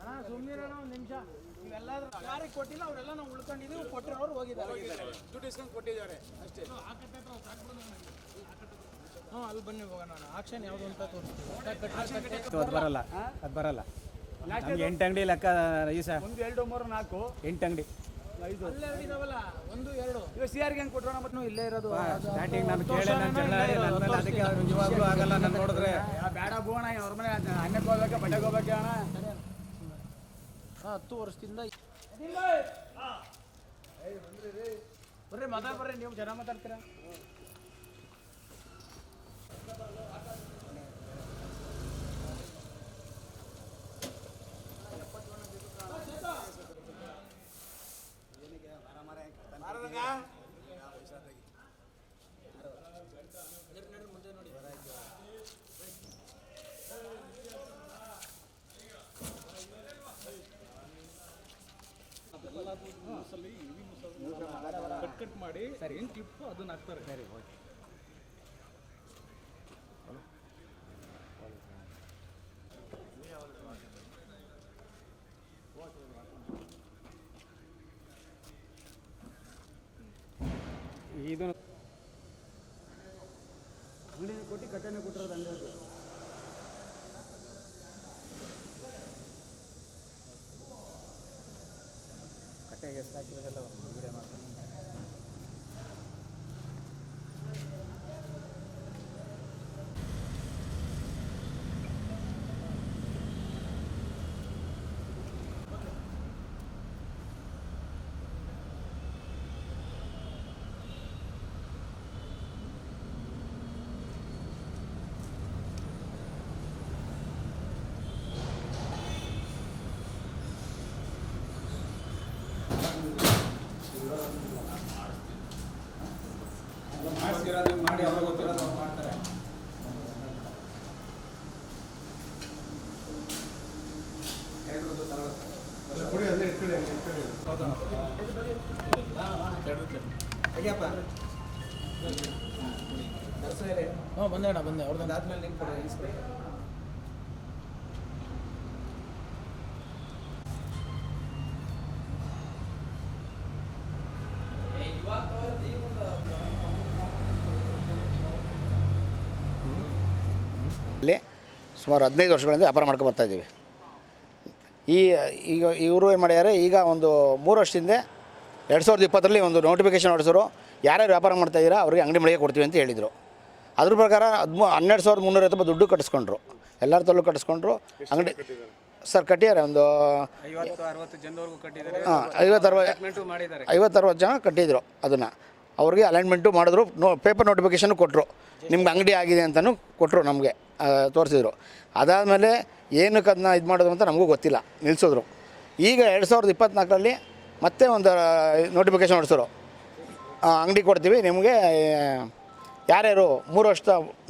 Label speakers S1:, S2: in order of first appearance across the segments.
S1: ಅಣ್ಣ ಸುಮ್ಮನಿರೋಣ ಒಂದು ನಿಮಿಷ. ನೀವೆಲ್ಲಾದ್ರೂ ಯಾರಿಗೆ ಕೊಟ್ಟಿಲ್ಲ ಅವರೆಲ್ಲ ನಾವು ಉಳ್ಕೊಂಡಿದ್ದೀವಿ ಕೊಟ್ಟಿರೋರು ಹೋಗಿದ್ದಾರೆ. ದುಡ್ಡು ಇಸ್ಕೊಂಡು ಕೊಟ್ಟಿದ್ದಾರೆ ಅಷ್ಟೇ. ಹ್ಞೂ ಅಲ್ಲಿ ಬನ್ನಿ ಹೋಗೋಣ ಅಣ್ಣ. ಆಕ್ಷನ್ ಯಾವುದು ಅಂತ ತೋರಿಸ್ತೀವಿ
S2: ಅದು ಬರಲ್ಲ. ಅದು ಬರಲ್ಲ. ನಮ್ಗೆ ಎಂಟು ಅಂಗಡಿ ಲೆಕ್ಕ ಈ ಸರ್
S3: ಒಂದು ಎರಡು ಮೂರು ನಾಲ್ಕು.
S2: ಎಂಟು ಅಂಗಡಿ
S3: ಐದು.
S1: ಅಲ್ಲೇ ಇದಾವಲ್ಲ ಒಂದು ಎರಡು.
S3: ಇವಾಗ ಸಿ ಆರ್ಗೆ ಹೆಂಗೆ ಕೊಟ್ಟರು ಮತ್ತೆ?
S1: ಇಲ್ಲೇ ಇರೋದು.
S2: ಸ್ಟಾರ್ಟಿಂಗ್ ನಾನು ಕೇಳಿ ನಾನು ಜಗಳ ಆಡಿ ನನ್ನ ಮೇಲೆ ಅದಕ್ಕೆ ಅವ್ರು ನಿಜವಾಗ್ಲೂ ಆಗಲ್ಲ ನಾನು ನೋಡಿದ್ರೆ.
S3: ಬೇಡ ಬೋಣ ಅವ್ರ ಮನೆ ಅನ್ನಕ್ಕೆ ಹೋಗ್ಬೇಕು ಬಟ್ಟೆಗೆ ಹೋಗ್ಬೇಕಾ ಅಣ್ಣ?
S1: ಹಾಂ ಹತ್ತು ವರ್ಷದಿಂದ ಬರ್ರಿ ಮಾತಾಡ್ ಬರ್ರಿ ನೀವು ಜನ ಮಾತಾಡ್ತೀರಾ
S3: ಕಟ್ ಮಾಡಿ ಏನು ಕ್ಲಿಪ್ಪು ಅದನ್ನ ಹಾಕ್ತಾರೆ? ಸರಿ ಓಕೆ.
S2: ಇದು
S3: ಅಂಗಡಿನ ಕೊಟ್ಟು ಕಟ್ಟೆನ ಕೊಟ್ಟಿರೋದು ಅಂಗಡಿ
S2: ಕಟ್ಟೆಗೆ ಎಷ್ಟು ಹಾಕಿರೋದೆಲ್ಲ ವಿಡಿಯೋ ಮಾಡ್ತೀನಿ.
S1: ಬಂದೆ ಅಣ್ಣ ಬಂದೆ. ಅವ್ರದ್ದು
S2: ಆದ್ಮೇಲೆ ಕೊಡಿ
S4: ಸುಮಾರು ಹದಿನೈದು ವರ್ಷಗಳಿಂದ ವ್ಯಾಪಾರ ಮಾಡ್ಕೊಂಡು ಬರ್ತಾ ಇದ್ದೀವಿ. ಈ ಈಗ ಇವರು ಏನು ಮಾಡಿದ್ದಾರೆ ಈಗ ಒಂದು ಮೂರು ವರ್ಷದಿಂದ ಎರಡು ಸಾವಿರದ ಇಪ್ಪತ್ತರಲ್ಲಿ ಒಂದು ನೋಟಿಫಿಕೇಶನ್ ಹೊಡಿಸೋರು ಯಾರ್ಯಾರು ವ್ಯಾಪಾರ ಮಾಡ್ತಾ ಇದ್ದೀರಾ ಅವ್ರಿಗೆ ಅಂಗಡಿ ಮಳಿಗೆ ಕೊಡ್ತೀವಿ ಅಂತ ಹೇಳಿದರು. ಅದ್ರ ಪ್ರಕಾರ ಹದಿಮೂ ಹನ್ನೆರಡು ಸಾವಿರದ ಮುನ್ನೂರೈವತ್ತು ರೂಪಾಯಿ ದುಡ್ಡು ಕಟ್ಟಿಸ್ಕೊಂಡ್ರು. ಎಲ್ಲರ ತಲ್ಲೂ ಕಟ್ಟಿಸ್ಕೊಂಡ್ರು ಅಂಗಡಿ ಸರ್ ಕಟ್ಟಿದ್ದಾರೆ ಒಂದು
S2: ಐವತ್ತು ಅರವತ್ತು ಜನದವರೆಗೂ ಕಟ್ಟಿದ್ದಾರೆ.
S4: ಹಾಂ ಐವತ್ತು ಅರವತ್ತು
S2: ಮಾಡಿದ್ದಾರೆ.
S4: ಐವತ್ತು ಅರವತ್ತು ಜನ ಕಟ್ಟಿದ್ರು ಅದನ್ನು. ಅವ್ರಿಗೆ ಅಲೈನ್ಮೆಂಟು ಮಾಡಿದ್ರು ನೋ ಪೇಪರ್ ನೋಟಿಫಿಕೇಷನ್ ಕೊಟ್ಟರು ನಿಮ್ಗೆ ಅಂಗಡಿ ಆಗಿದೆ ಅಂತಲೂ ಕೊಟ್ಟರು ನಮಗೆ ತೋರಿಸಿದ್ರು. ಅದಾದಮೇಲೆ ಏನಕ್ಕೆ ಅದನ್ನ ಇದು ಮಾಡೋದು ಅಂತ ನಮಗೂ ಗೊತ್ತಿಲ್ಲ ನಿಲ್ಲಿಸಿದ್ರು ಈಗ ಎರಡು ಸಾವಿರದ ಇಪ್ಪತ್ತ್ನಾಲ್ಕರಲ್ಲಿ ಮತ್ತೆ ಒಂದು ನೋಟಿಫಿಕೇಷನ್ ಹೊಡಿಸಿದ್ರು. ಅಂಗಡಿ ಕೊಡ್ತೀವಿ, ನಿಮಗೆ ಯಾರ್ಯಾರು ಮೂರು ವರ್ಷ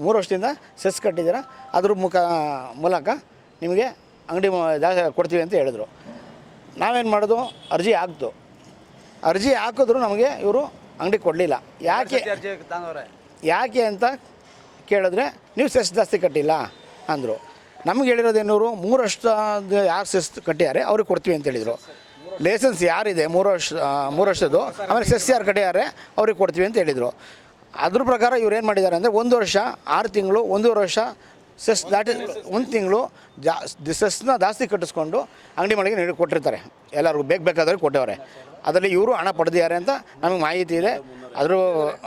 S4: ಮೂರು ವರ್ಷದಿಂದ ಸೆಸ್ ಕಟ್ಟಿದ್ದೀರ, ಅದ್ರ ಮುಖ ಮೂಲಕ ನಿಮಗೆ ಅಂಗಡಿ ಜಾಗ ಕೊಡ್ತೀವಿ ಅಂತ ಹೇಳಿದ್ರು. ನಾವೇನು ಮಾಡೋದು? ಅರ್ಜಿ ಹಾಕ್ತು ಅರ್ಜಿ ಹಾಕಿದ್ರು ನಮಗೆ ಇವರು ಅಂಗಡಿ ಕೊಡಲಿಲ್ಲ. ಯಾಕೆ? ಯಾಕೆ ಅಂತ ಕೇಳಿದ್ರೆ ನೀವು ಸೆಸ್ ಜಾಸ್ತಿ ಕಟ್ಟಿಲ್ಲ ಅಂದರು. ನಮ್ಗೆ ಹೇಳಿರೋದು ಮೂರು ವರ್ಷದ ಯಾರು ಸೆಸ್ ಕಟ್ಟಿದ್ದಾರೆ ಅವ್ರಿಗೆ ಕೊಡ್ತೀವಿ ಅಂತ ಹೇಳಿದರು. ಲೈಸೆನ್ಸ್ ಯಾರಿದೆ ಮೂರು ವರ್ಷ ಮೂರು ವರ್ಷದ್ದು ಆಮೇಲೆ ಸೆಸ್ ಯಾರು ಕಟ್ಟಿದ್ದಾರೆ ಅವ್ರಿಗೆ ಕೊಡ್ತೀವಿ ಅಂತ ಹೇಳಿದರು. ಅದ್ರ ಪ್ರಕಾರ ಇವ್ರು ಏನು ಮಾಡಿದ್ದಾರೆ ಅಂದರೆ ಒಂದು ವರ್ಷ ಆರು ತಿಂಗಳು ಒಂದೂವರೆ ವರ್ಷ ಸೆಸ್ ದಾಟಿ ಒಂದು ತಿಂಗಳು ಜಾ ಸೆಸ್ನ ಜಾಸ್ತಿ ಕಟ್ಟಿಸ್ಕೊಂಡು ಅಂಗಡಿ ಮಳಿಗೆ ನೀಡಿ ಕೊಟ್ಟಿರ್ತಾರೆ. ಎಲ್ಲರಿಗೂ ಬೇಕು ಬೇಕಾದವ್ರಿಗೆ ಕೊಟ್ಟವ್ರೆ. ಅದರಲ್ಲಿ ಇವರು ಹಣ ಪಡೆದಿದ್ದಾರೆ ಅಂತ ನಮಗೆ ಮಾಹಿತಿ ಇದೆ. ಅದರ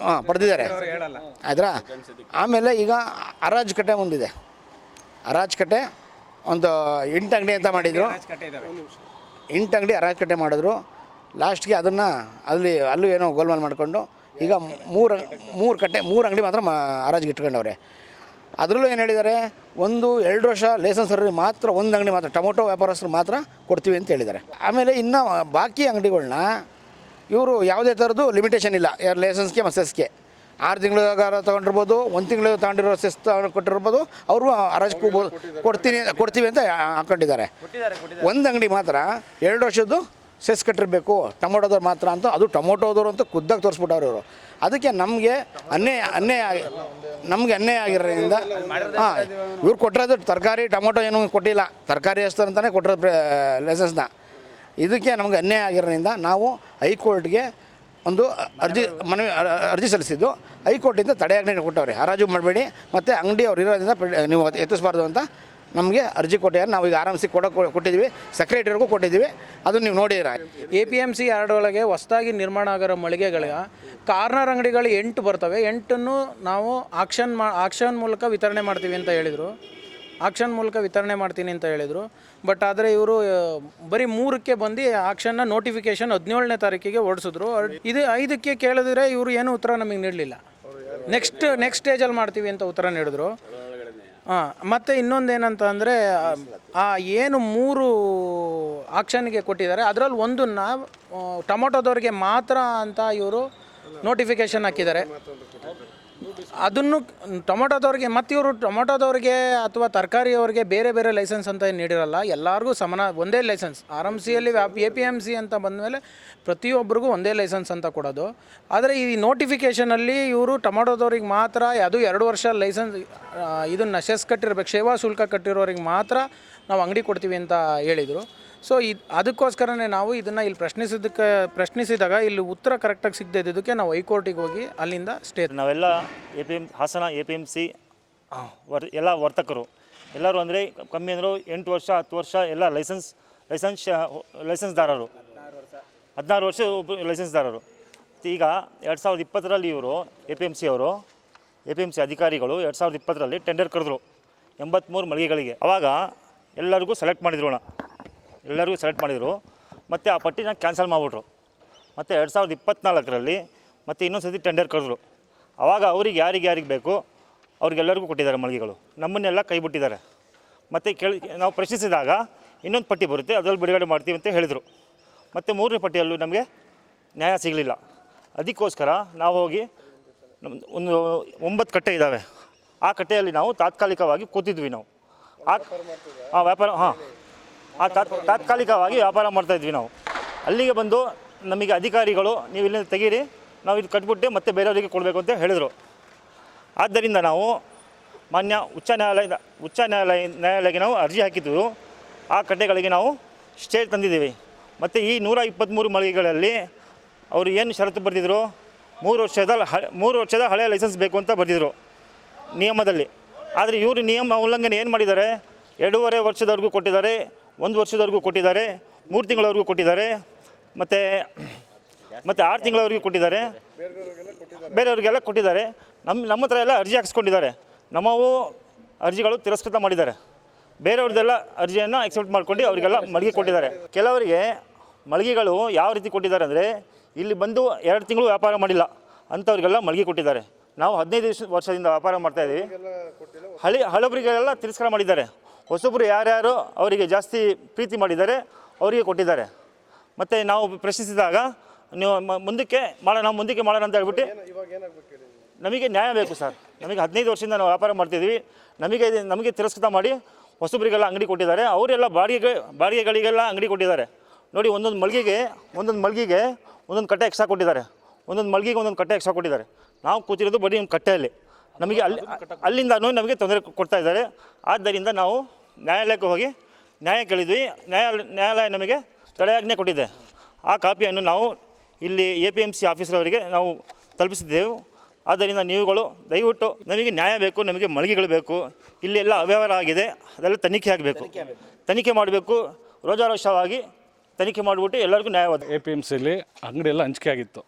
S4: ಹಾಂ, ಪಡೆದಿದ್ದಾರೆ. ಆಯ್ತಾ? ಆಮೇಲೆ ಈಗ ಹರಾಜು ಕಟ್ಟೆ ಒಂದಿದೆ ಕಟ್ಟೆ ಒಂದು ಎಂಟು ಅಂಗಡಿ ಅಂತ ಮಾಡಿದರು. ಎಂಟು ಅಂಗಡಿ ಕಟ್ಟೆ ಮಾಡಿದ್ರು. ಲಾಸ್ಟ್ಗೆ ಅದನ್ನು ಅಲ್ಲಿ, ಅಲ್ಲೂ ಏನೋ ಗೋಲ್ಮಾಲ್ ಮಾಡಿಕೊಂಡು ಈಗ ಮೂರು ಮೂರು ಕಟ್ಟೆ, ಮೂರು ಅಂಗಡಿ ಮಾತ್ರ ಹರಾಜಿಗೆ ಇಟ್ಕೊಂಡವ್ರೆ. ಅದರಲ್ಲೂ ಏನು ಹೇಳಿದ್ದಾರೆ? ಒಂದು ಎರಡು ವರ್ಷ ಲೈಸೆನ್ಸ್ ಮಾತ್ರ ಒಂದು ಅಂಗಡಿ ಮಾತ್ರ ಟೊಮೊಟೊ ವ್ಯಾಪಾರಸ್ಥರು ಮಾತ್ರ ಕೊಡ್ತೀವಿ ಅಂತ ಹೇಳಿದ್ದಾರೆ. ಆಮೇಲೆ ಇನ್ನು ಬಾಕಿ ಅಂಗಡಿಗಳನ್ನ ಇವರು ಯಾವುದೇ ಥರದ್ದು ಲಿಮಿಟೇಷನ್ ಇಲ್ಲ. ಯಾರು ಲೈಸೆನ್ಸ್ಗೆ ಮತ್ತು ಸೆಸ್ಗೆ ಆರು ತಿಂಗಳಿಗಾರ ತೊಗೊಂಡಿರ್ಬೋದು ಒಂದು ತಿಂಗಳು ತಗೊಂಡಿರೋ ಸೆಸ್ ತಗೊಂಡು ಕೊಟ್ಟಿರ್ಬೋದು ಅವರು ಹರಾಜು ಕೊಡ್ತೀನಿ ಕೊಡ್ತೀವಿ ಅಂತ ಹಾಕೊಂಡಿದ್ದಾರೆ. ಒಂದು ಅಂಗಡಿ ಮಾತ್ರ ಎರಡು ವರ್ಷದ್ದು ಸೆಸ್ ಕಟ್ಟಿರಬೇಕು. ಟೊಮೊಟೋದವ್ರು ಮಾತ್ರ ಅಂತ ಅದು ಟೊಮೊಟೊದವ್ರು ಅಂತ ಖುದ್ದಾಗಿ ತೋರಿಸ್ಬಿಟ್ಟವ್ರು ಇವರು. ಅದಕ್ಕೆ ನಮಗೆ ಅನ್ಯಾಯ ಅನ್ಯಾಯ ಆಗಿ ನಮಗೆ ಅನ್ಯಾಯ ಆಗಿರೋದ್ರಿಂದ ಹಾಂ ಇವ್ರು ಕೊಟ್ಟಿರೋದು ತರಕಾರಿ ಟೊಮೊಟೊ ಏನೂ ಕೊಟ್ಟಿಲ್ಲ. ತರಕಾರಿ ಎಷ್ಟು ಅಂತಲೇ ಕೊಟ್ಟಿರೋ ಲೈಸೆನ್ಸ್ನ ಇದಕ್ಕೆ ನಮಗೆ ಅನ್ಯಾಯ ಆಗಿರೋದ್ರಿಂದ ನಾವು ಹೈಕೋರ್ಟ್ಗೆ ಒಂದು ಅರ್ಜಿ ಮನವಿ ಅರ್ಜಿ ಸಲ್ಲಿಸಿದ್ದು. ಹೈಕೋರ್ಟಿಂದ ತಡೆಯಾಜ್ಞೆ ಕೊಟ್ಟವ್ರಿ. ಹರಾಜು ಮಾಡಬೇಡಿ. ಮತ್ತು ಅಂಗಡಿ ಅವ್ರು ಇರೋದ್ರಿಂದ ನೀವು ಎತ್ತಿಸ್ಬಾರ್ದು ಅಂತ ನಮಗೆ ಅರ್ಜಿ ಕೊಟ್ಟಿದ್ದಾರೆ. ನಾವು ಈಗ ಆರಾಮ್ಸಿ ಕೊಡೋಕೆ ಕೊಟ್ಟಿದ್ದೀವಿ. ಸೆಕ್ರೆಟರಿಗೂ ಕೊಟ್ಟಿದ್ದೀವಿ. ಅದು ನೀವು ನೋಡಿದ್ರ
S2: A P M C yard ಒಳಗೆ ಹೊಸದಾಗಿ ನಿರ್ಮಾಣ ಆಗಿರೋ ಮಳಿಗೆಗಳಿಗೆ ಕಾರ್ನರ್ ಅಂಗಡಿಗಳು ಎಂಟು ಬರ್ತವೆ. ಎಂಟನ್ನು ನಾವು ಆಕ್ಷನ್ ಮಾ ಆಕ್ಷನ್ ಮೂಲಕ ವಿತರಣೆ ಮಾಡ್ತೀವಿ ಅಂತ ಹೇಳಿದರು. ಆಕ್ಷನ್ ಮೂಲಕ ವಿತರಣೆ ಮಾಡ್ತೀನಿ ಅಂತ ಹೇಳಿದರು. ಬಟ್ ಆದರೆ ಇವರು ಬರೀ ಮೂರಕ್ಕೆ ಬಂದು ಆಕ್ಷನ್ನ ನೋಟಿಫಿಕೇಶನ್ ಹದಿನೇಳನೇ ತಾರೀಕಿಗೆ ಓಡಿಸಿದ್ರು ಇದು ಐದಕ್ಕೆ ಕೇಳಿದ್ರೆ ಇವರು ಏನು ಉತ್ತರ ನಮಗೆ ನೀಡಲಿಲ್ಲ. ನೆಕ್ಸ್ಟ್ ನೆಕ್ಸ್ಟ್ ಸ್ಟೇಜಲ್ಲಿ ಮಾಡ್ತೀವಿ ಅಂತ ಉತ್ತರ ನೀಡಿದ್ರು. ಹಾಂ, ಮತ್ತು ಇನ್ನೊಂದು ಅಂದರೆ ಆ, ಏನು ಮೂರು ಆಕ್ಷನ್ಗೆ ಕೊಟ್ಟಿದ್ದಾರೆ. ಅದರಲ್ಲಿ ಒಂದನ್ನ ಟೊಮೊಟೊದವ್ರಿಗೆ ಮಾತ್ರ ಅಂತ ಇವರು ನೋಟಿಫಿಕೇಶನ್ ಹಾಕಿದ್ದಾರೆ. ಅದನ್ನು ಟೊಮೊಟೊದವ್ರಿಗೆ, ಮತ್ತು ಇವರು ಟೊಮೊಟೊದವ್ರಿಗೆ ಅಥವಾ ತರಕಾರಿಯವ್ರಿಗೆ ಬೇರೆ ಬೇರೆ ಲೈಸೆನ್ಸ್ ಅಂತ ಏನು ನೀಡಿರಲ್ಲ, ಎಲ್ಲರಿಗೂ ಸಮಾನ, ಒಂದೇ ಲೈಸೆನ್ಸ್. ಆರ್ ಎಂ ಸಿಯಲ್ಲಿ ಎ ಪಿ ಎಂ ಸಿ ಅಂತ ಬಂದಮೇಲೆ ಪ್ರತಿಯೊಬ್ಬರಿಗೂ ಒಂದೇ ಲೈಸೆನ್ಸ್ ಅಂತ ಕೊಡೋದು. ಆದರೆ ಈ ನೋಟಿಫಿಕೇಷನಲ್ಲಿ ಇವರು ಟೊಮೊಟೊದವ್ರಿಗೆ ಮಾತ್ರ ಅದು ಎರಡು ವರ್ಷ ಲೈಸೆನ್ಸ್ ಇದನ್ನು ನಶಸ್ ಕಟ್ಟಿರ್ಬೇಕು ಸೇವಾ ಶುಲ್ಕ ಕಟ್ಟಿರೋರಿಗೆ ಮಾತ್ರ ನಾವು ಅಂಗಡಿ ಕೊಡ್ತೀವಿ ಅಂತ ಹೇಳಿದರು. ಸೊ ಇದು ಅದಕ್ಕೋಸ್ಕರನೇ ನಾವು ಇದನ್ನು ಇಲ್ಲಿ ಪ್ರಶ್ನಿಸಿದಕ್ಕೆ ಪ್ರಶ್ನಿಸಿದಾಗ ಇಲ್ಲಿ ಉತ್ತರ ಕರೆಕ್ಟಾಗಿ ಸಿಗದೆ ಇದ್ದಿದ್ದಕ್ಕೆ ನಾವು ಹೈಕೋರ್ಟಿಗೆ ಹೋಗಿ ಅಲ್ಲಿಂದ ಸ್ಟೇ
S5: ನಾವೆಲ್ಲ A P M Hassan A P M C var ಎಲ್ಲ ವರ್ತಕರು. ಎಲ್ಲರೂ ಅಂದರೆ ಕಮ್ಮಿ ಅಂದರೂ ಎಂಟು ವರ್ಷ ಹತ್ತು ವರ್ಷ ಎಲ್ಲ ಲೈಸೆನ್ಸ್ ಲೈಸೆನ್ಸ್ ಲೈಸೆನ್ಸ್ದಾರರು. ಹದಿನಾರು ವರ್ಷ ಒಬ್ಬ ಲೈಸೆನ್ಸ್ದಾರರು. ಈಗ ಎರಡು ಸಾವಿರದ ಇಪ್ಪತ್ತರಲ್ಲಿ ಇವರು ಎ ಪಿ ಎಂ ಸಿ ಅವರು ಎ ಪಿ ಎಂ ಸಿ ಅಧಿಕಾರಿಗಳು ಎರಡು ಸಾವಿರದ ಇಪ್ಪತ್ತರಲ್ಲಿ ಟೆಂಡರ್ ಕರೆದ್ರು ಎಂಬತ್ತ್ಮೂರು ಮಳಿಗೆಗಳಿಗೆ. ಅವಾಗ ಎಲ್ಲರಿಗೂ ಸೆಲೆಕ್ಟ್ ಮಾಡಿದ್ರು ಅಣ್ಣ. ಎಲ್ಲರಿಗೂ ಸೆಲೆಕ್ಟ್ ಮಾಡಿದರು. ಮತ್ತು ಆ ಪಟ್ಟಿನ ಕ್ಯಾನ್ಸಲ್ ಮಾಡಿಬಿಟ್ರು. ಮತ್ತು ಎರಡು ಸಾವಿರದ ಇಪ್ಪತ್ತ್ನಾಲ್ಕರಲ್ಲಿ ಮತ್ತು ಇನ್ನೊಂದು ಸತಿ ಟೆಂಡರ್ ಕರೆದ್ರು. ಆವಾಗ ಅವ್ರಿಗೆ ಯಾರಿಗೆ ಯಾರಿಗೆ ಬೇಕು, ಅವ್ರಿಗೆಲ್ಲರಿಗೂ ಕೊಟ್ಟಿದ್ದಾರೆ ಮಳಿಗೆಗಳು. ನಮ್ಮನ್ನೆಲ್ಲ ಕೈ ಬಿಟ್ಟಿದ್ದಾರೆ. ಮತ್ತು ಕೇಳಿ, ನಾವು ಪ್ರಶ್ನಿಸಿದಾಗ ಇನ್ನೊಂದು ಪಟ್ಟಿ ಬರುತ್ತೆ, ಅದರಲ್ಲಿ ಬಿಡುಗಡೆ ಮಾಡ್ತೀವಿ ಅಂತ ಹೇಳಿದರು. ಮತ್ತು ಮೂರನೇ ಪಟ್ಟಿಯಲ್ಲೂ ನಮಗೆ ನ್ಯಾಯ ಸಿಗಲಿಲ್ಲ. ಅದಕ್ಕೋಸ್ಕರ ನಾವು ಹೋಗಿ ಒಂದು ಒಂಬತ್ತು ಕಟ್ಟೆ ಇದ್ದಾವೆ. ಆ ಕಟ್ಟೆಯಲ್ಲಿ ನಾವು ತಾತ್ಕಾಲಿಕವಾಗಿ ಕೂತಿದ್ವಿ ನಾವು. ಆ ವ್ಯಾಪಾರ ಹಾಂ. ಆ ತಾತ್, ತಾತ್ಕಾಲಿಕವಾಗಿ ವ್ಯಾಪಾರ ಮಾಡ್ತಾಯಿದ್ವಿ ನಾವು. ಅಲ್ಲಿಗೆ ಬಂದು ನಮಗೆ ಅಧಿಕಾರಿಗಳು, ನೀವು ಇಲ್ಲಿಂದ ತೆಗೀರಿ, ನಾವು ಇದು ಕಟ್ಬಿಟ್ಟು ಮತ್ತೆ ಬೇರೆಯವರಿಗೆ ಕೊಡಬೇಕು ಅಂತ ಹೇಳಿದರು. ಆದ್ದರಿಂದ ನಾವು ಮಾನ್ಯ ಉಚ್ಚ ನ್ಯಾಯಾಲಯದ, ಉಚ್ಚ ನ್ಯಾಯಾಲಯ, ನ್ಯಾಯಾಲಯಕ್ಕೆ ನಾವು ಅರ್ಜಿ ಹಾಕಿದ್ದೆವು ಆ ಕಟ್ಟೆಗಳಿಗೆ ನಾವು ಸ್ಟೇ ತಂದಿದ್ದೀವಿ. ಮತ್ತು ಈ ನೂರ ಇಪ್ಪತ್ತ್ಮೂರು ಮಳಿಗೆಗಳಲ್ಲಿ ಅವರು ಏನು ಷರತ್ತು ಬರೆದಿದ್ರು? ಮೂರು ವರ್ಷದ ಹ ಮೂರು ವರ್ಷದ ಹಳೆಯ ಲೈಸೆನ್ಸ್ ಬೇಕು ಅಂತ ಬರೆದಿದ್ರು ನಿಯಮದಲ್ಲಿ. ಆದರೆ ಇವರು ನಿಯಮ ಉಲ್ಲಂಘನೆ ಏನು ಮಾಡಿದ್ದಾರೆ? ಎರಡೂವರೆ ವರ್ಷದವರೆಗೂ ಕೊಟ್ಟಿದ್ದಾರೆ. ಒಂದು ವರ್ಷದವರೆಗೂ ಕೊಟ್ಟಿದ್ದಾರೆ, ಮೂರು ತಿಂಗಳವರೆಗೂ ಕೊಟ್ಟಿದ್ದಾರೆ, ಮತ್ತು ಮತ್ತು ಆರು ತಿಂಗಳವರೆಗೂ ಕೊಟ್ಟಿದ್ದಾರೆ. ಬೇರೆಯವ್ರಿಗೆಲ್ಲ ಕೊಟ್ಟಿದ್ದಾರೆ. ನಮ್ಮ ನಮ್ಮ ಹತ್ರ ಎಲ್ಲ ಅರ್ಜಿ ಹಾಕಿಸ್ಕೊಂಡಿದ್ದಾರೆ. ನಮ್ಮವು ಅರ್ಜಿಗಳು ತಿರಸ್ಕೃತ ಮಾಡಿದ್ದಾರೆ. ಬೇರೆಯವ್ರದ್ದೆಲ್ಲ ಅರ್ಜಿಯನ್ನು ಎಕ್ಸೆಪ್ಟ್ ಮಾಡ್ಕೊಂಡು ಅವರಿಗೆಲ್ಲ ಮಳಿಗೆ ಕೊಟ್ಟಿದ್ದಾರೆ. ಕೆಲವರಿಗೆ ಮಳಿಗೆಗಳು ಯಾವ ರೀತಿ ಕೊಟ್ಟಿದ್ದಾರೆ ಅಂದರೆ, ಇಲ್ಲಿ ಬಂದು ಎರಡು ತಿಂಗಳು ವ್ಯಾಪಾರ ಮಾಡಿಲ್ಲ, ಅಂಥವ್ರಿಗೆಲ್ಲ ಮಳಿಗೆ ಕೊಟ್ಟಿದ್ದಾರೆ. ನಾವು ಹದಿನೈದು ವರ್ಷ- ವರ್ಷದಿಂದ ವ್ಯಾಪಾರ ಮಾಡ್ತಾಯಿದ್ದೀವಿ ಹಳಿ, ಹಳಬರಿಗೆಲ್ಲ ತಿರಸ್ಕಾರ ಮಾಡಿದ್ದಾರೆ. ಹೊಸೊಬ್ಬರು ಯಾರ್ಯಾರು ಅವರಿಗೆ ಜಾಸ್ತಿ ಪ್ರೀತಿ ಮಾಡಿದ್ದಾರೆ ಅವರಿಗೆ ಕೊಟ್ಟಿದ್ದಾರೆ. ಮತ್ತು ನಾವು ಪ್ರಶ್ನಿಸಿದಾಗ ನೀವು ಮುಂದಕ್ಕೆ ಮಾಡೋಣ ಮುಂದಕ್ಕೆ ಮಾಡೋಣ ಅಂತ ಹೇಳ್ಬಿಟ್ಟು ನಮಗೆ ನ್ಯಾಯ ಬೇಕು ಸರ್. ನಮಗೆ ಹದಿನೈದು ವರ್ಷದಿಂದ ನಾವು ವ್ಯಾಪಾರ ಮಾಡ್ತಿದ್ದೀವಿ ನಮಗೆ ನಮಗೆ ತಿರಸ್ಕೃತ ಮಾಡಿ ಹೊಸಬರಿಗೆಲ್ಲ ಅಂಗಡಿ ಕೊಟ್ಟಿದ್ದಾರೆ. ಅವರೆಲ್ಲ ಬಾಡಿಗೆ ಬಾಡಿಗೆಗಳಿಗೆಲ್ಲ ಅಂಗಡಿ ಕೊಟ್ಟಿದ್ದಾರೆ. ನೋಡಿ ಒಂದೊಂದು ಮಳಿಗೆಗೆ ಒಂದೊಂದು ಮಳಿಗೆಗೆ ಒಂದೊಂದು ಕಟ್ಟೆ ಎಕ್ಸ್ಟ್ರಾ ಕೊಟ್ಟಿದ್ದಾರೆ. ಒಂದೊಂದು ಮಳಿಗೆಗೆ ಒಂದೊಂದು ಕಟ್ಟೆ ಎಕ್ಸ್ಟ್ರಾ ಕೊಟ್ಟಿದ್ದಾರೆ. ನಾವು ಕೂತಿರೋದು ಬರೀ ಒಂದು ಕಟ್ಟೆಯಲ್ಲಿ. ನಮಗೆ ಅಲ್ಲಿ ಅಲ್ಲಿಂದನೂ ನಮಗೆ ತೊಂದರೆ ಕೊಡ್ತಾ ಇದ್ದಾರೆ. ಆದ್ದರಿಂದ ನಾವು ನ್ಯಾಯಾಲಯಕ್ಕೆ ಹೋಗಿ ನ್ಯಾಯ ಕೇಳಿದ್ವಿ. ನ್ಯಾಯಾಲಯ ನ್ಯಾಯಾಲಯ ನಮಗೆ ತಡೆಯಾಜ್ಞೆ ಕೊಟ್ಟಿದೆ. ಆ ಕಾಪಿಯನ್ನು ನಾವು ಇಲ್ಲಿ ಎ ಪಿ ಎಂ ಸಿ ಆಫೀಸರವರಿಗೆ ನಾವು ತಲುಪಿಸಿದ್ದೆವು. ಆದ್ದರಿಂದ ನೀವುಗಳು ದಯವಿಟ್ಟು ನಮಗೆ ನ್ಯಾಯ ಬೇಕು ನಮಗೆ ಮಳಿಗೆಗಳು ಬೇಕು. ಇಲ್ಲಿ ಎಲ್ಲ ಅವ್ಯವಹಾರ ಆಗಿದೆ. ಅದೆಲ್ಲ ತನಿಖೆ ಆಗಬೇಕು. ತನಿಖೆ ಮಾಡಬೇಕು. ರೋಜಾರೋಷವಾಗಿ ತನಿಖೆ ಮಾಡಿಬಿಟ್ಟು ಎಲ್ಲರಿಗೂ ನ್ಯಾಯವಾದ
S6: ಎ ಪಿ ಎಂ ಸಿಲಿ ಅಂಗಡಿ ಎಲ್ಲ ಹಂಚಿಕೆ ಆಗಿತ್ತು.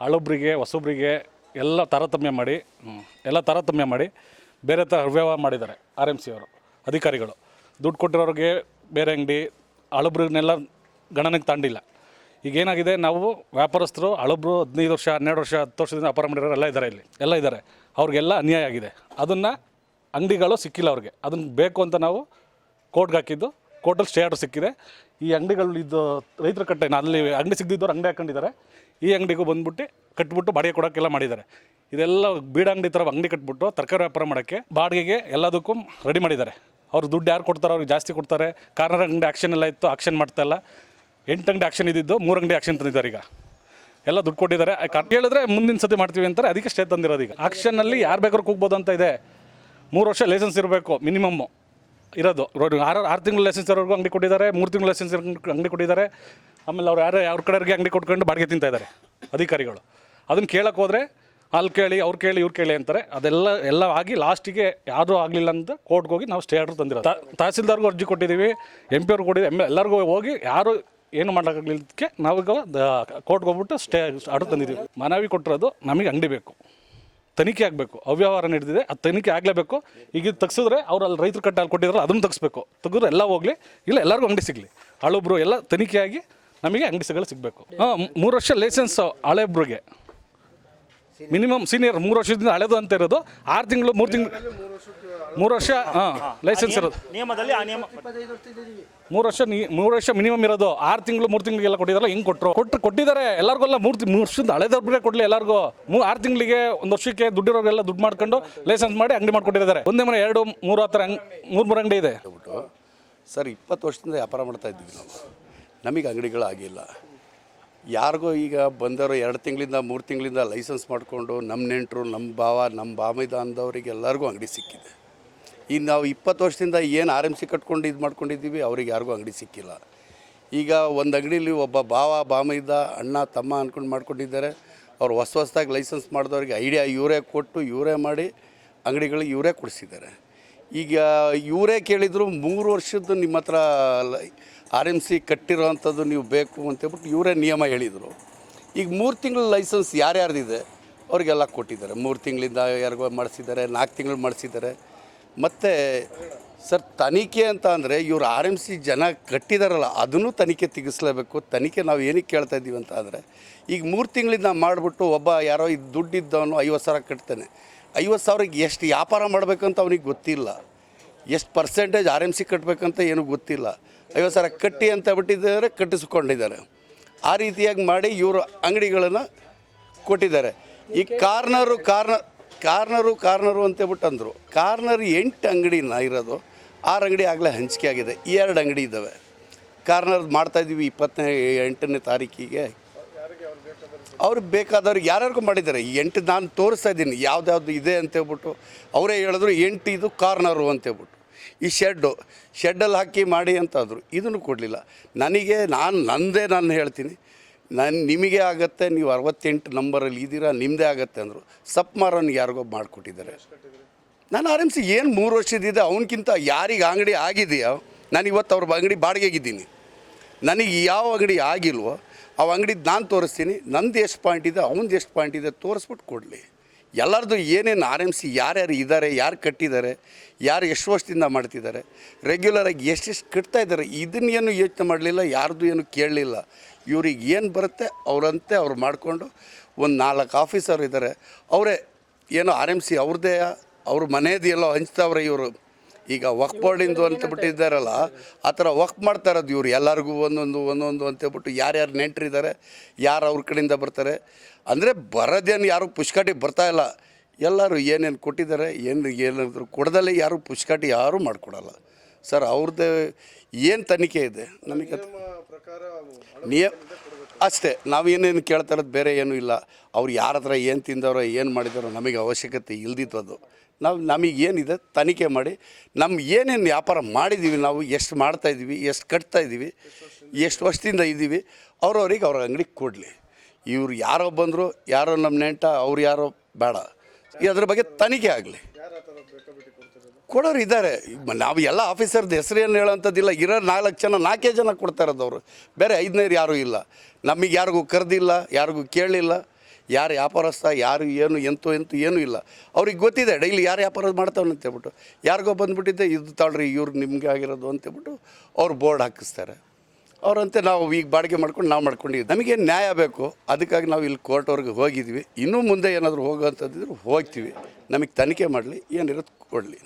S6: ಹಳೊಬ್ಬರಿಗೆ ಹೊಸೊಬ್ರಿಗೆ ಎಲ್ಲ ತಾರತಮ್ಯ ಮಾಡಿ ಎಲ್ಲ ತಾರತಮ್ಯ ಮಾಡಿ ಬೇರೆ ಥರ ವ್ಯವಹಾರ ಮಾಡಿದ್ದಾರೆ ಆರ್ ಎಂ ಸಿ ಅವರು, ಅಧಿಕಾರಿಗಳು. ದುಡ್ಡು ಕೊಟ್ಟಿರೋರಿಗೆ ಬೇರೆ ಅಂಗಡಿ, ಹಳಬ್ರನ್ನೆಲ್ಲ ಗಣನೆಗೆ ತಾಂಡಿಲ್ಲ. ಈಗ ಏನಾಗಿದೆ, ನಾವು ವ್ಯಾಪಾರಸ್ಥರು ಹಳಬ್ರು ಹದಿನೈದು ವರ್ಷ, ಹನ್ನೆರಡು ವರ್ಷ, ಹತ್ತು ವರ್ಷದಿಂದ ಅಪಾರ ಮಾಡಿರೋರು ಎಲ್ಲ ಇದ್ದಾರೆ ಇಲ್ಲಿ, ಎಲ್ಲ ಇದ್ದಾರೆ. ಅವ್ರಿಗೆಲ್ಲ ಅನ್ಯಾಯ ಆಗಿದೆ. ಅದನ್ನು ಅಂಗಡಿಗಳು ಸಿಕ್ಕಿಲ್ಲ ಅವ್ರಿಗೆ. ಅದನ್ನು ಬೇಕು ಅಂತ ನಾವು ಕೋರ್ಟ್ಗೆ ಹಾಕಿದ್ದು, ಕೋರ್ಟಲ್ಲಿ ಸ್ಟೇ ಆರ್ಡರ್ ಸಿಕ್ಕಿದೆ. ಈ ಅಂಗಡಿಗಳು ಇದು ರೈತರ ಕಟ್ಟೆ ಅಲ್ಲಿ ಅಂಗಡಿ ಸಿಗದಿದ್ದವ್ರು ಅಂಗಡಿ ಹಾಕೊಂಡಿದ್ದಾರೆ. ಈ ಅಂಗಡಿಗೂ ಬಂದ್ಬಿಟ್ಟು ಕಟ್ಬಿಟ್ಟು ಬಾಡಿಗೆ ಕೊಡೋಕ್ಕೆಲ್ಲ ಮಾಡಿದ್ದಾರೆ. ಇದೆಲ್ಲ ಬೀಡ ಅಂಗಡಿ ಥರ ಅಂಗಡಿ ಕಟ್ಬಿಟ್ಟು ತರಕಾರಿ ವ್ಯಾಪಾರ ಮಾಡೋಕ್ಕೆ ಬಾಡಿಗೆಗೆ ಎಲ್ಲದಕ್ಕೂ ರೆಡಿ ಮಾಡಿದ್ದಾರೆ. ಅವ್ರು ದುಡ್ಡು ಯಾರು ಕೊಡ್ತಾರೋ ಅವ್ರಿಗೆ ಜಾಸ್ತಿ ಕೊಡ್ತಾರೆ. ಕಾರ್ನರ್ ಅಂಗಡಿ ಆಕ್ಷನ್ ಎಲ್ಲ ಇತ್ತು ಆಕ್ಷನ್ ಮಾಡ್ತಾ ಇಲ್ಲ. ಎಂಟು ಅಂಗಡಿ ಆಕ್ಷನ್ ಇದ್ದಿದ್ದು, ಮೂರು ಅಂಗಡಿ ಆಕ್ಷನ್ ತಂದಿದ್ದಾರೆ ಈಗ. ಎಲ್ಲ ದುಡ್ಡು ಕೊಟ್ಟಿದ್ದಾರೆ. ಕಟ್ ಹೇಳಿದ್ರೆ ಮುಂದಿನ ಸತಿ ಮಾಡ್ತೀವಿ ಅಂತಾರೆ, ಅದಕ್ಕೆ ಸ್ಟೇ ತಂದಿರೋದು ಈಗ. ಆಕ್ಷನ್ನಲ್ಲಿ ಯಾರು ಬೇಕಾದ್ರೂ ಕೂಗ್ಬೋದು ಅಂತ ಇದೆ. ಮೂರು ವರ್ಷ ಲೈಸೆನ್ಸ್ ಇರಬೇಕು ಮಿನಿಮಮ್ಮು ಇರೋದು. ಆರು ಆರು ತಿಂಗಳು ಲೈಸೆನ್ಸ್ ಇರೋರ್ಗೂ ಅಂಗಡಿ ಕೊಟ್ಟಿದ್ದಾರೆ, ಮೂರು ತಿಂಗಳು ಲೈಸೆನ್ಸ್ ಅಂಗಡಿ ಕೊಟ್ಟಿದ್ದಾರೆ. ಆಮೇಲೆ ಅವ್ರು ಯಾರು ಅವ್ರ ಕಡೆಯವ್ರಿಗೆ ಅಂಗಡಿ ಕೊಟ್ಕೊಂಡು ಬಾಡಿಗೆ ತಿಂತಾ ಇದ್ದಾರೆ ಅಧಿಕಾರಿಗಳು. ಅದನ್ನು ಕೇಳಕ್ಕೆ ಹೋದರೆ ಅಲ್ಲಿ ಕೇಳಿ, ಅವ್ರು ಕೇಳಿ, ಇವ್ರು ಕೇಳಿ ಅಂತಾರೆ. ಅದೆಲ್ಲ, ಎಲ್ಲ ಆಗಿ ಲಾಸ್ಟಿಗೆ ಯಾರೂ ಆಗಲಿಲ್ಲ ಅಂತ ಕೋರ್ಟ್ಗೆ ಹೋಗಿ ನಾವು ಸ್ಟೇ ಆರ್ಡರ್ ತಂದಿರೋದು. ತಾ- ತಹಸೀಲ್ದಾರ್ಗೂ ಅರ್ಜಿ ಕೊಟ್ಟಿದ್ದೀವಿ ಎಂ ಪಿ ಅವ್ರಿಗೆ ಕೊಟ್ಟಿದ್ದೀವಿ ಎಂ, ಎಲ್ಲರಿಗೂ ಹೋಗಿ ಯಾರು ಏನು ಮಾಡೋಕ್ಕಾಗಲಿದ್ದಕ್ಕೆ ನಾವೀಗ ಕೋರ್ಟ್ಗೆ ಹೋಗ್ಬಿಟ್ಟು ಸ್ಟೇ ಆರ್ಡರ್ ತಂದಿದ್ದೀವಿ ಮನವಿ ಕೊಟ್ಟಿರೋದು ನಮಗೆ ಅಂಗಡಿ ಬೇಕು. ತನಿಖೆ ಆಗಬೇಕು. ಅವ್ಯವಹಾರ ನಡೆದಿದೆ, ಅದು ತನಿಖೆ ಆಗಲೇಬೇಕು. ಈಗ ಇದು ತೆಗ್ಸಿದ್ರೆ ಅವ್ರು ಅಲ್ಲಿ ರೈತರು ಕಟ್ಟ ಅಲ್ಲಿ ಕೊಟ್ಟಿದ್ರೆ ಅದನ್ನು ತೆಗಿಸ್ಬೇಕು. ತೆಗೆದ್ರೆ ಎಲ್ಲ ಹೋಗಲಿ, ಇಲ್ಲ ಎಲ್ಲರಿಗೂ ಅಂಗಡಿ ಸಿಗಲಿ. ಹಳೊಬ್ರು ಎಲ್ಲ ತನಿಖೆಯಾಗಿ ನಮಗೆ ಅಂಗಡಿ ಸಿಗಲು ಸಿಗಬೇಕು. ಹಾಂ ಮೂರು ವರ್ಷ ಲೈಸೆನ್ಸ್ ಹಳೆಬ್ರಿಗೆ ಮಿನಿಮಮ್ ಸೀನಿಯರ್ ಮೂರು ವರ್ಷದಿಂದ ಹಳೆದು ಅಂತ ಇರೋದು ಆರು ತಿಂಗಳು ಮೂರು ತಿಂಗಳು ಮೂರು ವರ್ಷ ಹಾಂ ಲೈಸೆನ್ಸ್ ಇರೋದು.
S5: ನಿಯಮದಲ್ಲಿ ಆ ನಿಯಮ
S6: ಮೂರು ವರ್ಷ ನೀ ಮೂರು ವರ್ಷ ಮಿನಿಮಮ್ ಇರೋದು ಆರು ತಿಂಗಳು ಮೂರು ತಿಂಗಳಿಗೆಲ್ಲ ಕೊಟ್ಟಿದ್ದಾರೆ ಹಿಂಗೆ ಕೊಟ್ಟರು ಕೊಟ್ಟು ಕೊಟ್ಟಿದ್ದಾರೆ ಎಲ್ಲರಿಗೆಲ್ಲ ಮೂರು ತಿ- ಮೂರು ವರ್ಷದ ಹಳೆದವ್ರಿಗೆ ಕೊಡಲಿ ಎಲ್ಲರಿಗೂ. ಮೂ ಆರು ತಿಂಗಳಿಗೆ ಒಂದು ವರ್ಷಕ್ಕೆ ದುಡ್ಡಿರೋರೆಲ್ಲ ದುಡ್ಡು ಮಾಡ್ಕೊಂಡು ಲೈಸೆನ್ಸ್ ಮಾಡಿ ಅಂಗಡಿ ಮಾಡಿಕೊಟ್ಟಿದ್ದಾರೆ. ಒಂದೇ ಮನೆ ಎರಡು ಮೂರು ಹತ್ತಿರ ಅಂಗ್ ಮೂರು ಮೂರು ಅಂಗಡಿ ಇದೆ.
S7: ಸರ್ ಇಪ್ಪತ್ತು ವರ್ಷದಿಂದ ವ್ಯಾಪಾರ ಮಾಡ್ತಾ ಇದ್ದೀವಿ ನಾವು. ನಮಗೆ ಅಂಗಡಿಗಳಾಗಿಲ್ಲ. ಯಾರಿಗೋ ಈಗ ಬಂದವರು ಎರಡು ತಿಂಗಳಿಂದ, ಮೂರು ತಿಂಗಳಿಂದ ಲೈಸೆನ್ಸ್ ಮಾಡಿಕೊಂಡು ನಮ್ಮ ನೆಂಟರು, ನಮ್ಮ ಭಾವ, ನಮ್ಮ ಬಾಮಿದ ಅಂದವರಿಗೆ ಎಲ್ಲರಿಗೂ ಅಂಗಡಿ ಸಿಕ್ಕಿದೆ. ಈಗ ನಾವು ಇಪ್ಪತ್ತು ವರ್ಷದಿಂದ ಏನು ಆರ್ ಎಂ ಸಿ ಕಟ್ಕೊಂಡು ಇದು ಮಾಡ್ಕೊಂಡಿದ್ದೀವಿ, ಅವ್ರಿಗೆ ಯಾರಿಗೂ ಅಂಗಡಿ ಸಿಕ್ಕಿಲ್ಲ. ಈಗ ಒಂದು ಅಂಗಡೀಲಿ ಒಬ್ಬ ಭಾವ, ಬಾಮೈದ, ಅಣ್ಣ, ತಮ್ಮ ಅಂದ್ಕೊಂಡು ಮಾಡ್ಕೊಂಡಿದ್ದಾರೆ. ಅವ್ರು ಹೊಸ ಹೊಸದಾಗಿ ಲೈಸೆನ್ಸ್ ಮಾಡಿದವ್ರಿಗೆ ಐಡಿಯಾ ಇವರೇ ಕೊಟ್ಟು ಇವರೇ ಮಾಡಿ ಅಂಗಡಿಗಳಿಗೆ ಇವರೇ ಕೊಡಿಸಿದ್ದಾರೆ. ಈಗ ಇವರೇ ಕೇಳಿದರು ಮೂರು ವರ್ಷದ್ದು ನಿಮ್ಮ ಹತ್ರ ಆರ್ ಎಂ ಸಿ ಕಟ್ಟಿರೋವಂಥದ್ದು ನೀವು ಬೇಕು ಅಂತೇಳ್ಬಿಟ್ಟು ಇವರೇ ನಿಯಮ ಹೇಳಿದರು. ಈಗ ಮೂರು ತಿಂಗಳ ಲೈಸೆನ್ಸ್ ಯಾರ್ಯಾರ್ದಿದೆ ಅವ್ರಿಗೆಲ್ಲ ಕೊಟ್ಟಿದ್ದಾರೆ. ಮೂರು ತಿಂಗಳಿಂದ ಯಾರಿಗೋ ಮಾಡಿಸಿದ್ದಾರೆ, ನಾಲ್ಕು ತಿಂಗಳು ಮಾಡಿಸಿದ್ದಾರೆ. ಮತ್ತು ಸರ್ ತನಿಖೆ ಅಂತ ಅಂದರೆ ಇವರು ಆರ್ ಎಂ ಸಿ ಜನ ಕಟ್ಟಿದಾರಲ್ಲ, ಅದನ್ನು ತನಿಖೆ ತೆಗಿಸ್ಲೇಬೇಕು ತನಿಖೆ ನಾವು ಏನಕ್ಕೆ ಕೇಳ್ತಾ ಇದ್ದೀವಿ ಅಂತ ಆದರೆ ಈಗ ಮೂರು ತಿಂಗಳಿಂದ ಮಾಡಿಬಿಟ್ಟು ಒಬ್ಬ ಯಾರೋ ಇದು ದುಡ್ಡಿದ್ದವನು ಐವತ್ತು ಸಾವಿರ ಕಟ್ತಾನೆ. ಐವತ್ತು ಸಾವಿರಕ್ಕೆ ಎಷ್ಟು ವ್ಯಾಪಾರ ಮಾಡಬೇಕಂತ ಅವನಿಗೆ ಗೊತ್ತಿಲ್ಲ. ಎಷ್ಟು ಪರ್ಸೆಂಟೇಜ್ ಆರ್ ಎಂ ಸಿ ಕಟ್ಟಬೇಕಂತ ಏನೂ ಗೊತ್ತಿಲ್ಲ. ಐವತ್ತು ಸಾವಿರ ಕಟ್ಟಿ ಅಂತ ಬಿಟ್ಟಿದ್ದಾರೆ, ಕಟ್ಟಿಸ್ಕೊಂಡಿದ್ದಾರೆ. ಆ ರೀತಿಯಾಗಿ ಮಾಡಿ ಇವರು ಅಂಗಡಿಗಳನ್ನು ಕೊಟ್ಟಿದ್ದಾರೆ. ಈ ಕಾರ್ನರು ಕಾರ್ನರ್ ಕಾರ್ನರು ಕಾರ್ನರು ಅಂತೇಳ್ಬಿಟ್ಟು ಅಂದರು ಕಾರ್ನರ್ ಎಂಟು ಅಂಗಡಿನ ಇರೋದು, ಆರು ಅಂಗಡಿ ಆಗಲೇ ಹಂಚಿಕೆ ಆಗಿದೆ. ಎರಡು ಅಂಗಡಿ ಇದ್ದಾವೆ. ಕಾರ್ನರ್ ಮಾಡ್ತಾಯಿದ್ದೀವಿ ಇಪ್ಪತ್ತನೇ, ಎಂಟನೇ ತಾರೀಕಿಗೆ. ಅವ್ರಿಗೆ ಬೇಕಾದವ್ರಿಗೆ ಯಾರ್ಯಾರಿಗೂ ಮಾಡಿದ್ದಾರೆ. ಈ ಎಂಟು ನಾನು ತೋರಿಸ್ತಾ ಇದ್ದೀನಿ. ಯಾವ್ದು ಇದೆ ಅಂತೇಳ್ಬಿಟ್ಟು ಅವರೇ ಹೇಳಿದ್ರು, ಎಂಟು ಇದು ಕಾರ್ನರು ಅಂತೇಳ್ಬಿಟ್ಟು ಈ ಶೆಡ್ಡು, ಶೆಡ್ಡಲ್ಲಿ ಹಾಕಿ ಮಾಡಿ ಅಂತಾದರು, ಇದನ್ನು ಕೊಡಲಿಲ್ಲ. ನನಗೆ, ನಾನು ನಂದೇ ನಾನು ಹೇಳ್ತೀನಿ, ನಾನು ನಿಮಗೆ ಆಗತ್ತೆ, ನೀವು ಅರವತ್ತೆಂಟು ನಂಬರಲ್ಲಿ ಇದ್ದೀರಾ ನಿಮ್ಮದೇ ಆಗತ್ತೆ ಅಂದರು. ಸಪ್ ಮಾರೋನಿಗೆ ಯಾರಿಗೋ ಮಾಡಿಕೊಟ್ಟಿದ್ದಾರೆ. ನಾನು ಆರ್ ಎಂ ಸಿ ಏನು ಮೂರು ವರ್ಷದಿದೆ ಅವನಕ್ಕಿಂತ ಯಾರಿಗೆ ಅಂಗಡಿ ಆಗಿದೆಯೋ, ನಾನು ಇವತ್ತು ಅವ್ರ ಅಂಗಡಿ ಬಾಡಿಗೆಗಿದ್ದೀನಿ. ನನಗೆ ಯಾವ ಅಂಗಡಿ ಆಗಿಲ್ವೋ, ಆ ಅಂಗಡಿ ನಾನು ತೋರಿಸ್ತೀನಿ, ನಂದು ಎಷ್ಟು ಪಾಯಿಂಟ್ ಇದೆ, ಅವ್ನದು ಎಷ್ಟು ಪಾಯಿಂಟ್ ಇದೆ, ತೋರಿಸ್ಬಿಟ್ಟು ಕೊಡಲಿ. ಎಲ್ಲರದು ಏನೇನು ಆರ್ ಎಂ ಸಿ ಯಾರ್ಯಾರು ಇದ್ದಾರೆ ಯಾರು ಕಟ್ಟಿದ್ದಾರೆ ಯಾರು ಎಷ್ಟು ವರ್ಷದಿಂದ ಮಾಡ್ತಿದ್ದಾರೆ ರೆಗ್ಯುಲರಾಗಿ ಎಷ್ಟೆಷ್ಟು ಕಟ್ತಾ ಇದ್ದಾರೆ ಇದನ್ನೇನು ಯೋಚನೆ ಮಾಡಲಿಲ್ಲ, ಯಾರ್ದು ಏನು ಕೇಳಲಿಲ್ಲ. ಇವ್ರಿಗೆ ಏನು ಬರುತ್ತೆ, ಅವರಂತೆ ಅವ್ರು ಮಾಡಿಕೊಂಡು ಒಂದು ನಾಲ್ಕು ಆಫೀಸರ್ ಇದ್ದಾರೆ ಅವರೇ ಏನೋ ಆರ್ ಎಂ ಸಿ ಅವ್ರದ್ದೇ ಅವ್ರ ಮನೆಯದು ಹಂಚ್ತಾವ್ರೆ ಇವರು. ಈಗ ವಕ್ ಬೋರ್ಡಿಂದು ಅಂತ ಬಿಟ್ಟಿದ್ದಾರಲ್ಲ ಆ ಥರ ವಕ್ ಮಾಡ್ತಾ ಇರೋದು ಇವರು. ಎಲ್ಲರಿಗೂ ಒಂದೊಂದು ಒಂದೊಂದು ಅಂತೇಳ್ಬಿಟ್ಟು ಯಾರ್ಯಾರು ನೆಂಟರಿದ್ದಾರೆ ಯಾರು ಅವ್ರ ಕಡೆಯಿಂದ ಬರ್ತಾರೆ. ಅಂದರೆ ಬರೋದೇನು ಯಾರು ಪುಷ್ಕಾಟಿ ಬರ್ತಾ ಇಲ್ಲ. ಎಲ್ಲರೂ ಏನೇನು ಕೊಟ್ಟಿದ್ದಾರೆ ಏನು ಏನಾದರೂ ಕೊಡದಲ್ಲೇ ಯಾರು ಪುಷ್ಕಾಟಿ ಯಾರೂ ಮಾಡಿಕೊಡಲ್ಲ. ಸರ್ ಅವ್ರದ್ದು ಏನು ತನಿಖೆ ಇದೆ? ನಮಗೆ ನಿಯಮ ನಿಯ ಅಷ್ಟೇ, ನಾವು ಏನೇನು ಕೇಳ್ತಾ ಇರೋದು ಬೇರೆ ಏನೂ ಇಲ್ಲ. ಅವ್ರು ಯಾರ ಹತ್ರ ಏನು ತಿಂದವರೋ, ಏನು ಮಾಡಿದಾರೋ ನಮಗೆ ಅವಶ್ಯಕತೆ ಇಲ್ದಿತ್ತು ಅದು. ನಾವು, ನಮಗೆ ಏನಿದೆ ತನಿಖೆ ಮಾಡಿ ನಮ್ಮ ಏನೇನು ವ್ಯಾಪಾರ ಮಾಡಿದ್ದೀವಿ ನಾವು, ಎಷ್ಟು ಮಾಡ್ತಾಯಿದ್ದೀವಿ ಎಷ್ಟು ಕಟ್ತಾ ಇದ್ದೀವಿ ಎಷ್ಟು ವರ್ಷದಿಂದ ಇದ್ದೀವಿ ಅವ್ರವ್ರಿಗೆ ಅವ್ರ ಅಂಗಡಿ ಕೊಡಲಿ. ಇವ್ರು ಯಾರೋ ಬಂದರು, ಯಾರೋ ನಮ್ಮ ನೆಂಟ, ಅವ್ರು ಯಾರೋ ಬೇಡ. ಇದ್ರ ಬಗ್ಗೆ ತನಿಖೆ ಆಗಲಿ. ಕೊಡೋರು ಇದ್ದಾರೆ. ನಾವು ಎಲ್ಲ ಆಫೀಸರ್ದು ಹೆಸರೇನು ಹೇಳೋಂಥದ್ದಿಲ್ಲ. ಇರೋ ನಾಲ್ಕು ಜನ, ನಾಲ್ಕೇ ಜನ ಕೊಡ್ತಾ ಅವರು. ಬೇರೆ ಐದನೇರು ಯಾರೂ ಇಲ್ಲ. ನಮಗೆ ಯಾರಿಗೂ ಕರೆದಿಲ್ಲ, ಯಾರಿಗೂ ಕೇಳಲಿಲ್ಲ ಯಾರು ವ್ಯಾಪಾರಸ್ಥ, ಯಾರು ಏನು, ಎಂತೂ ಎಂತೂ ಏನೂ ಇಲ್ಲ. ಅವ್ರಿಗೆ ಗೊತ್ತಿದೆ, ಡೈಲಿ ಯಾರು ವ್ಯಾಪಾರ ಮಾಡ್ತಾವನೆ ಅಂತೇಳ್ಬಿಟ್ಟು ಯಾರಿಗೋ ಬಂದುಬಿಟ್ಟಿದ್ದೆ, ಇದು ತಾಳ್ರಿ, ಇವ್ರು ನಿಮಗೆ ಆಗಿರೋದು ಅಂತೇಳ್ಬಿಟ್ಟು ಅವ್ರು ಬೋರ್ಡ್ ಹಾಕಿಸ್ತಾರೆ. ಅವರಂತೆ ನಾವು ಈಗ ಬಾಡಿಗೆ ಮಾಡ್ಕೊಂಡು ನಾವು ಮಾಡ್ಕೊಂಡಿದ್ವಿ ನಮಗೆ ನ್ಯಾಯ ಬೇಕು? ಅದಕ್ಕಾಗಿ ನಾವು ಇಲ್ಲಿ ಕೋರ್ಟ್ವರೆಗೆ ಹೋಗಿದ್ವಿ. ಇನ್ನೂ ಮುಂದೆ ಏನಾದರೂ ಹೋಗೋವಂಥದ್ದಿದ್ರೆ ಹೋಗ್ತೀವಿ. ನಮಗೆ ತನಿಖೆ ಮಾಡಲಿ ಏನಿರೋದು ಕೊಡಲಿ